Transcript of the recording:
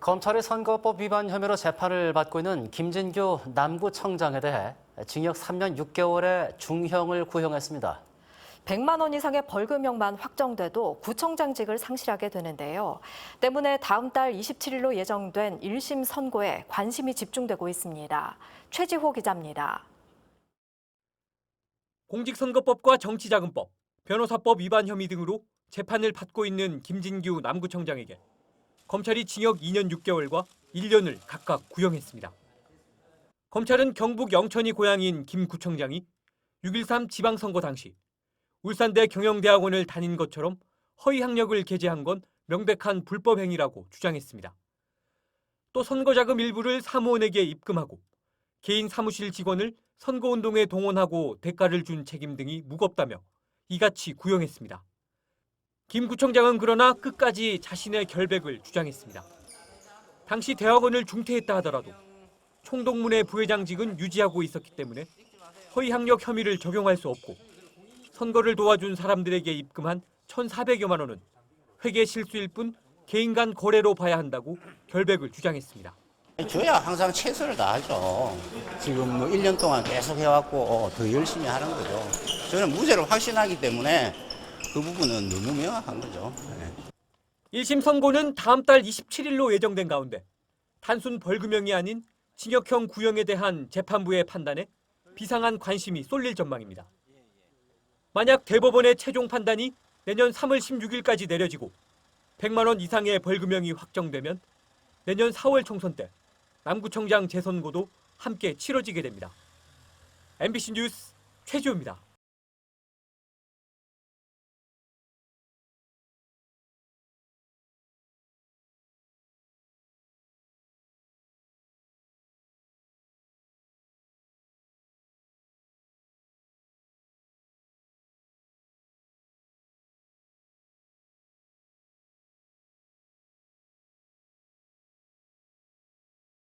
검찰의 선거법 위반 혐의로 재판을 받고 있는 김진규 남구청장에 대해 징역 3년 6개월의 중형을 구형했습니다. 100만 원 이상의 벌금형만 확정돼도 구청장직을 상실하게 되는데요. 때문에 다음 달 27일로 예정된 1심 선고에 관심이 집중되고 있습니다. 최지호 기자입니다. 공직선거법과 정치자금법, 변호사법 위반 혐의 등으로 재판을 받고 있는 김진규 남구청장에게 검찰이 징역 2년 6개월과 1년을 각각 구형했습니다. 검찰은 경북 영천이 고향인 김 구청장이 6.13 지방선거 당시 울산대 경영대학원을 다닌 것처럼 허위 학력을 게재한 건 명백한 불법 행위라고 주장했습니다. 또 선거자금 일부를 사무원에게 입금하고 개인 사무실 직원을 선거운동에 동원하고 대가를 준 책임 등이 무겁다며 이같이 구형했습니다. 김 구청장은 그러나 끝까지 자신의 결백을 주장했습니다. 당시 대학원을 중퇴했다 하더라도 총동문회 부회장직은 유지하고 있었기 때문에 허위 학력 혐의를 적용할 수 없고 선거를 도와준 사람들에게 입금한 1,400여만 원은 회계 실수일 뿐 개인 간 거래로 봐야 한다고 결백을 주장했습니다. 저야 항상 최선을 다하죠. 지금 뭐 1년 동안 계속 해왔고 더 열심히 하는 거죠. 저는 무죄를 확신하기 때문에 그 부분은 너무 명확한 거죠. 네. 1심 선고는 다음 달 27일로 예정된 가운데 단순 벌금형이 아닌 징역형 구형에 대한 재판부의 판단에 비상한 관심이 쏠릴 전망입니다. 만약 대법원의 최종 판단이 내년 3월 16일까지 내려지고 100만 원 이상의 벌금형이 확정되면 내년 4월 총선 때 남구청장 재선고도 함께 치러지게 됩니다. MBC 뉴스 최지호입니다.